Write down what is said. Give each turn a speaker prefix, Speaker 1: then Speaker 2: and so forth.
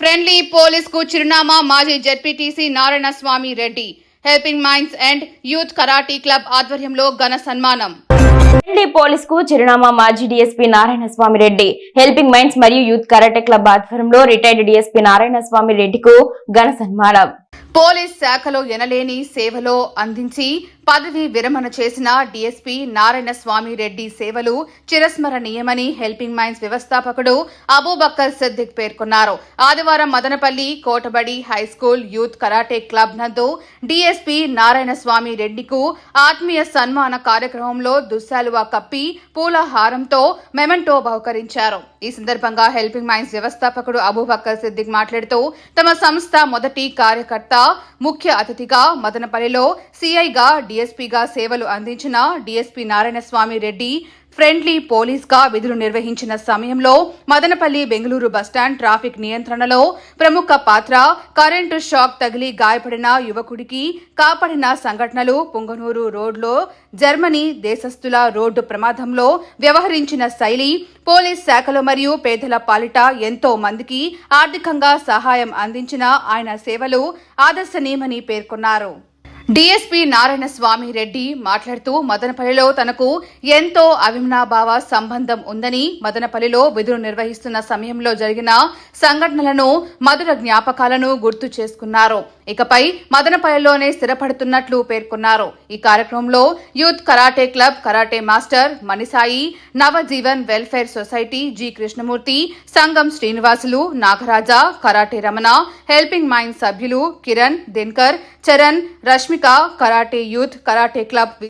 Speaker 1: Friendly పోలీస్కు చిరునామా మాజీ ZPTC Narayana Swamy Reddy. Helping minds and youth karate club ఆధ్వర్యంలో ఘన సన్మానం.
Speaker 2: ఢిల్లీ పోలీస్కు చిరునామా మాజీ DSP Narayana Swamy Reddy. Helping minds మరియు యూత్ కరాటే క్లబ్ ఆధ్వర్యంలో రిటైర్డ్ డీఎస్పీ నారాయణ స్వామి రెడ్డికు ఘన సన్మానం.
Speaker 1: పోలీస్ శాఖలో ఎనలేని సేవలో అందించి పదవి విరమణ చేసిన డీఎస్పీ నారాయణ స్వామి రెడ్డి సేవలు చిరస్మరణీయమని హెల్పింగ్ మైన్స్ వ్యవస్థాపకుడు అబూబక్కర్ సిద్దిక్ పేర్కొన్నారు. ఆదివారం Madanapalle Kotabadi high school youth karate club నందు డీఎస్పీ నారాయణ స్వామి రెడ్డికు ఆత్మీయ సన్మాన కార్యక్రమంలో దుస్సాలువా కప్పి పూల హారంతో మెమెంటో బహుకరించారు. ఈ సందర్భంగా హెల్పింగ్ మైన్స్ వ్యవస్థాపకుడు అబూబక్కర్ సిద్దిక్ మాట్లాడుతూ తమ సంస్థ మొదటి కార్యకర్త ముఖ్య అతిథిగా మదనపల్లిలో సీఐగా డీఎస్పీగా సేవలు అందించిన డీఎస్పీ నారాయణ స్వామి రెడ్డి ఫ్రెండ్లీ పోలీస్గా విధులు నిర్వహించిన సమయంలో మదనపల్లి బెంగళూరు బస్టాండ్ ట్రాఫిక్ నియంత్రణలో ప్రముఖ పాత్ర కరెంటు షాక్ తగిలి గాయపడిన యువకుడికి కాపాడిన సంఘటనలు పుంగనూరు రోడ్లో జర్మనీ దేశస్థుల రోడ్డు ప్రమాదంలో వ్యవహరించిన శైలి పోలీస్ శాఖలో మరియు పేదల పాలిట ఎంతో మందికి ఆర్థికంగా సహాయం అందించిన ఆయన సేవలు ఆదర్శనీయమని పేర్కొన్నారు. డీఎస్పీ నారాయణ స్వామి రెడ్డి మాట్లాడుతూ మదనపల్లిలో తనకు ఎంతో అవినాభావ సంబంధం ఉందని మదనపల్లిలో విధులు నిర్వహిస్తున్న సమయంలో జరిగిన సంఘటనలను మధుర జ్ఞాపకాలను గుర్తు చేసుకున్నారు. ఇకపై మదనపల్లిలోనే స్థిరపడుతున్నట్లు పేర్కొన్నారు. ఈ కార్యక్రమంలో youth karate club karate master Manisai Navajeevan welfare society G Krishnamurthy సంఘం Srinivasulu Nagaraja karate Ramana helping mind సభ్యులు Kiran Dinkar Charan Rashmika karate youth karate club